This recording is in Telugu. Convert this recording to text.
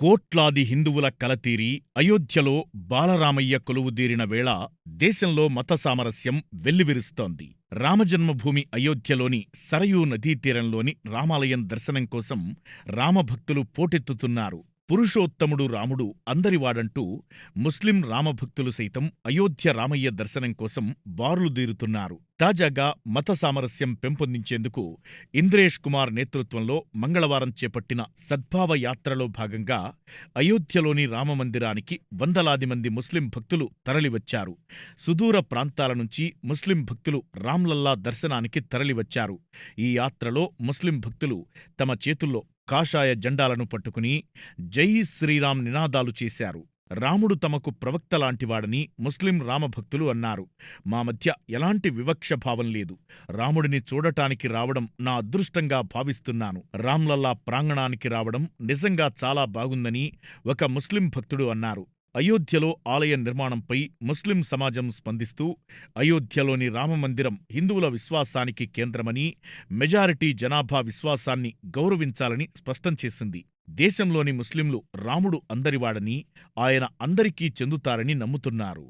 కోట్లాది హిందువుల కలతీరి అయోధ్యలో బాలరామయ్య కొలువుదీరిన వేళ దేశంలో మత సామరస్యం వెల్లివిరుస్తోంది. రామజన్మభూమి అయోధ్యలోని సరయూ నదీ తీరంలోని రామాలయం దర్శనం కోసం రామభక్తులు పోటెత్తుతున్నారు. పురుషోత్తముడు రాముడు అందరివాడంటూ ముస్లిం రామభక్తులు సైతం అయోధ్య రామయ్య దర్శనం కోసం బారులుదీరుతున్నారు తాజాగా మత సామరస్యం పెంపొందించేందుకు ఇంద్రేష్ కుమార్ నేతృత్వంలో మంగళవారం చేపట్టిన సద్భావ యాత్రలో భాగంగా అయోధ్యలోని రామమందిరానికి వందలాది మంది ముస్లిం భక్తులు తరలివచ్చారు. సుదూర ప్రాంతాల నుంచి ముస్లిం భక్తులు రామ్లల్లా దర్శనానికి తరలివచ్చారు. ఈ యాత్రలో ముస్లిం భక్తులు తమ చేతుల్లో కాషాయ జెండాలను పట్టుకుని జై శ్రీరామ్ నినాదాలు చేశారు. రాముడు తమకు ప్రవక్త లాంటివాడని ముస్లిం రామభక్తులు అన్నారు. మా మధ్య ఎలాంటి వివక్ష భావం లేదు. రాముడిని చూడటానికి రావడం నా అదృష్టంగా భావిస్తున్నాను. రామ్లల్లా ప్రాంగణానికి రావడం నిజంగా చాలా బాగుందని ఒక ముస్లిం భక్తుడు అన్నారు. అయోధ్యలో ఆలయ నిర్మాణంపై ముస్లిం సమాజం స్పందిస్తూ అయోధ్యలోని రామమందిరం హిందువుల విశ్వాసానికి కేంద్రమని మెజారిటీ జనాభా విశ్వాసాన్ని గౌరవించాలని స్పష్టం చేసింది. దేశంలోని ముస్లింలు రాముడు అందరివాడని ఆయన అందరికీ చెందుతారని నమ్ముతున్నారు.